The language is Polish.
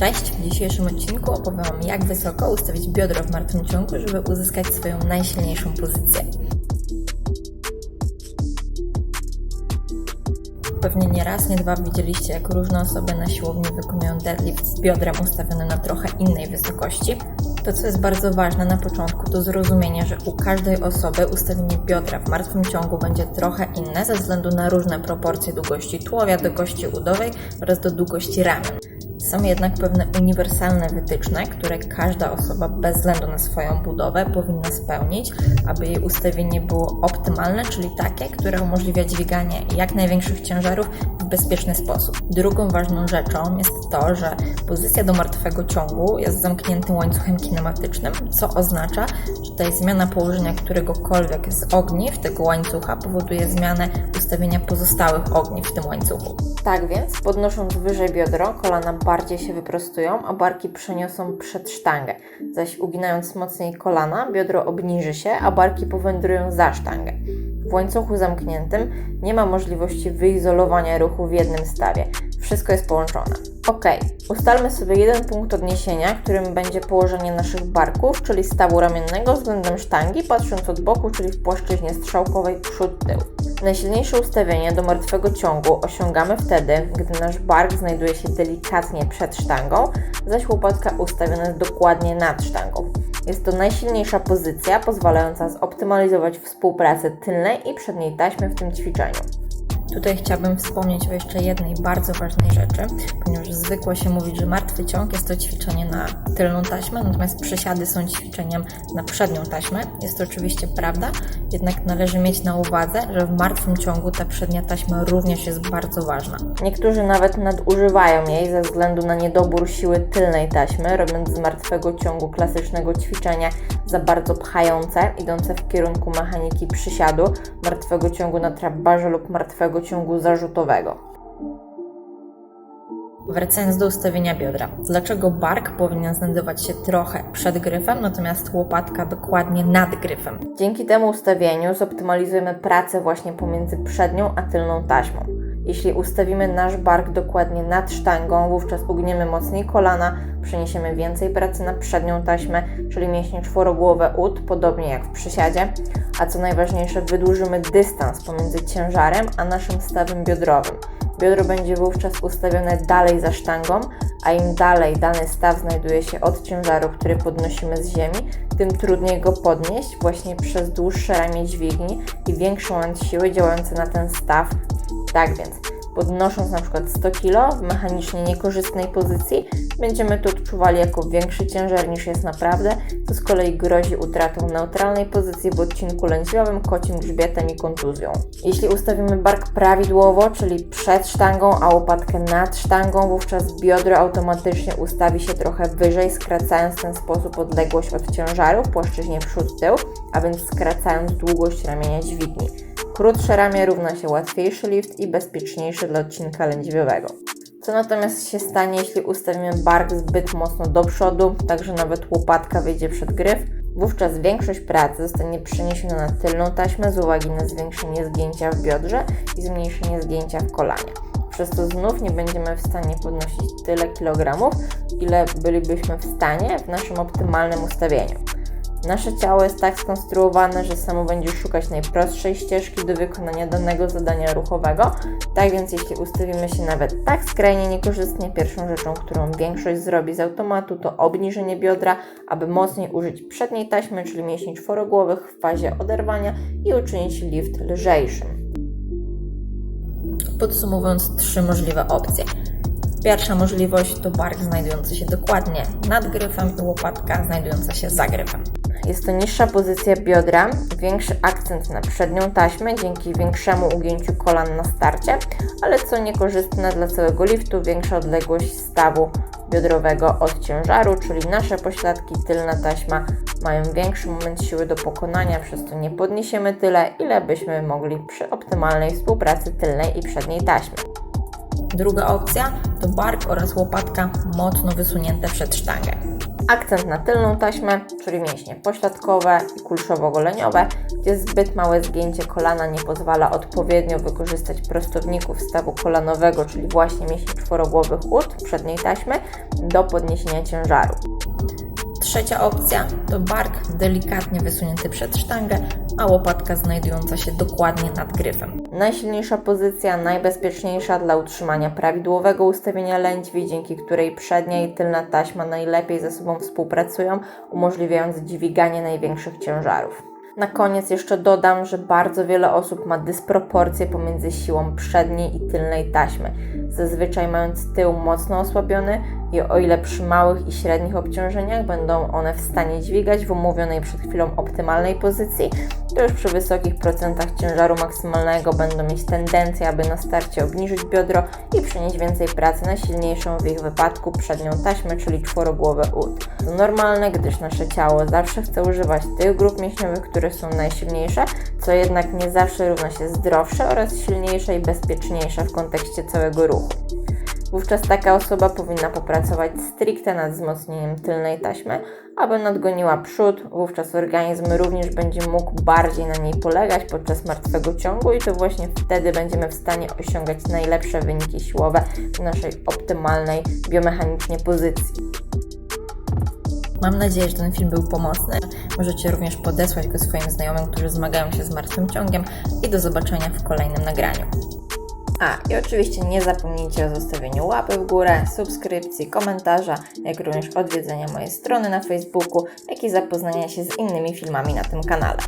Cześć! W dzisiejszym odcinku opowiem Wam, jak wysoko ustawić biodro w martwym ciągu, żeby uzyskać swoją najsilniejszą pozycję. Pewnie nie raz, nie dwa widzieliście, jak różne osoby na siłowni wykonują deadlift z biodrem ustawionym na trochę innej wysokości. To, co jest bardzo ważne na początku, to zrozumienie, że u każdej osoby ustawienie biodra w martwym ciągu będzie trochę inne ze względu na różne proporcje długości tułowia do kości udowej oraz do długości ramion. Są jednak pewne uniwersalne wytyczne, które każda osoba bez względu na swoją budowę powinna spełnić, aby jej ustawienie było optymalne, czyli takie, które umożliwia dźwiganie jak największych ciężarów bezpieczny sposób. Drugą ważną rzeczą jest to, że pozycja do martwego ciągu jest zamkniętym łańcuchem kinematycznym, co oznacza, że tutaj zmiana położenia któregokolwiek z ogniw tego łańcucha powoduje zmianę ustawienia pozostałych ogniw w tym łańcuchu. Tak więc, podnosząc wyżej biodro, kolana bardziej się wyprostują, a barki przeniosą przed sztangę. Zaś uginając mocniej kolana, biodro obniży się, a barki powędrują za sztangę. W łańcuchu zamkniętym nie ma możliwości wyizolowania ruchu w jednym stawie. Wszystko jest połączone. Ok, ustalmy sobie jeden punkt odniesienia, którym będzie położenie naszych barków, czyli stawu ramiennego względem sztangi, patrząc od boku, czyli w płaszczyźnie strzałkowej przód-tył. Najsilniejsze ustawienie do martwego ciągu osiągamy wtedy, gdy nasz bark znajduje się delikatnie przed sztangą, zaś łopatka ustawiona jest dokładnie nad sztangą. Jest to najsilniejsza pozycja pozwalająca zoptymalizować współpracę tylnej i przedniej taśmy w tym ćwiczeniu. Tutaj chciałabym wspomnieć o jeszcze jednej bardzo ważnej rzeczy, ponieważ zwykło się mówić, że martwy ciąg jest to ćwiczenie na tylną taśmę, natomiast przysiady są ćwiczeniem na przednią taśmę. Jest to oczywiście prawda, jednak należy mieć na uwadze, że w martwym ciągu ta przednia taśma również jest bardzo ważna. Niektórzy nawet nadużywają jej ze względu na niedobór siły tylnej taśmy, robiąc z martwego ciągu klasycznego ćwiczenia za bardzo pchające, idące w kierunku mechaniki przysiadu, martwego ciągu na trapbarze lub martwego ciągu zarzutowego. Wracając do ustawienia biodra. Dlaczego bark powinien znajdować się trochę przed gryfem, natomiast łopatka dokładnie nad gryfem? Dzięki temu ustawieniu zoptymalizujemy pracę właśnie pomiędzy przednią a tylną taśmą. Jeśli ustawimy nasz bark dokładnie nad sztangą, wówczas ugniemy mocniej kolana, przeniesiemy więcej pracy na przednią taśmę, czyli mięśnie czworogłowe ud, podobnie jak w przysiadzie, a co najważniejsze, wydłużymy dystans pomiędzy ciężarem a naszym stawem biodrowym. Biodro będzie wówczas ustawione dalej za sztangą, a im dalej dany staw znajduje się od ciężaru, który podnosimy z ziemi, tym trudniej go podnieść właśnie przez dłuższe ramię dźwigni i większą moc siły działający na ten staw. Tak więc, podnosząc na przykład 100 kg w mechanicznie niekorzystnej pozycji, będziemy to odczuwali jako większy ciężar niż jest naprawdę, co z kolei grozi utratą neutralnej pozycji w odcinku lędźwiowym, kocim grzbietem i kontuzją. Jeśli ustawimy bark prawidłowo, czyli przed sztangą, a łopatkę nad sztangą, wówczas biodro automatycznie ustawi się trochę wyżej, skracając w ten sposób odległość od ciężaru w płaszczyźnie przód-tył, a więc skracając długość ramienia dźwigni. Krótsze ramię równa się łatwiejszy lift i bezpieczniejszy dla odcinka lędźwiowego. Co natomiast się stanie, jeśli ustawimy bark zbyt mocno do przodu, tak że nawet łopatka wyjdzie przed gryf? Wówczas większość pracy zostanie przeniesiona na tylną taśmę z uwagi na zwiększenie zgięcia w biodrze i zmniejszenie zgięcia w kolanie. Przez to znów nie będziemy w stanie podnosić tyle kilogramów, ile bylibyśmy w stanie w naszym optymalnym ustawieniu. Nasze ciało jest tak skonstruowane, że samo będzie szukać najprostszej ścieżki do wykonania danego zadania ruchowego. Tak więc, jeśli ustawimy się nawet tak skrajnie niekorzystnie, pierwszą rzeczą, którą większość zrobi z automatu, to obniżenie biodra, aby mocniej użyć przedniej taśmy, czyli mięśni czworogłowych w fazie oderwania i uczynić lift lżejszym. Podsumowując, trzy możliwe opcje. Pierwsza możliwość to bark znajdujący się dokładnie nad gryfem i łopatka znajdująca się za gryfem. Jest to niższa pozycja biodra, większy akcent na przednią taśmę dzięki większemu ugięciu kolan na starcie, ale co niekorzystne dla całego liftu, większa odległość stawu biodrowego od ciężaru, czyli nasze pośladki, tylna taśma mają większy moment siły do pokonania, przez to nie podniesiemy tyle, ile byśmy mogli przy optymalnej współpracy tylnej i przedniej taśmy. Druga opcja to bark oraz łopatka mocno wysunięte przed sztangę. Akcent na tylną taśmę, czyli mięśnie pośladkowe i kulszowo-goleniowe, gdzie zbyt małe zgięcie kolana nie pozwala odpowiednio wykorzystać prostowników stawu kolanowego, czyli właśnie mięśni czworogłowych ud przedniej taśmy, do podniesienia ciężaru. Trzecia opcja to bark delikatnie wysunięty przed sztangę, a łopatka znajdująca się dokładnie nad gryfem. Najsilniejsza pozycja, najbezpieczniejsza dla utrzymania prawidłowego ustawienia lędźwi, dzięki której przednia i tylna taśma najlepiej ze sobą współpracują, umożliwiając dźwiganie największych ciężarów. Na koniec jeszcze dodam, że bardzo wiele osób ma dysproporcje pomiędzy siłą przedniej i tylnej taśmy, zazwyczaj mając tył mocno osłabiony i o ile przy małych i średnich obciążeniach będą one w stanie dźwigać w omówionej przed chwilą optymalnej pozycji, to już przy wysokich procentach ciężaru maksymalnego będą mieć tendencję, aby na starcie obniżyć biodro i przenieść więcej pracy na silniejszą w ich wypadku przednią taśmę, czyli czworogłowe ud. To normalne, gdyż nasze ciało zawsze chce używać tych grup mięśniowych, które są najsilniejsze, co jednak nie zawsze równa się zdrowsze oraz silniejsze i bezpieczniejsze w kontekście całego ruchu. Wówczas taka osoba powinna popracować stricte nad wzmocnieniem tylnej taśmy, aby nadgoniła przód. Wówczas organizm również będzie mógł bardziej na niej polegać podczas martwego ciągu i to właśnie wtedy będziemy w stanie osiągać najlepsze wyniki siłowe w naszej optymalnej biomechanicznie pozycji. Mam nadzieję, że ten film był pomocny. Możecie również podesłać go swoim znajomym, którzy zmagają się z martwym ciągiem i do zobaczenia w kolejnym nagraniu. A, i oczywiście nie zapomnijcie o zostawieniu łapy w górę, subskrypcji, komentarza, jak również odwiedzenia mojej strony na Facebooku, jak i zapoznania się z innymi filmami na tym kanale.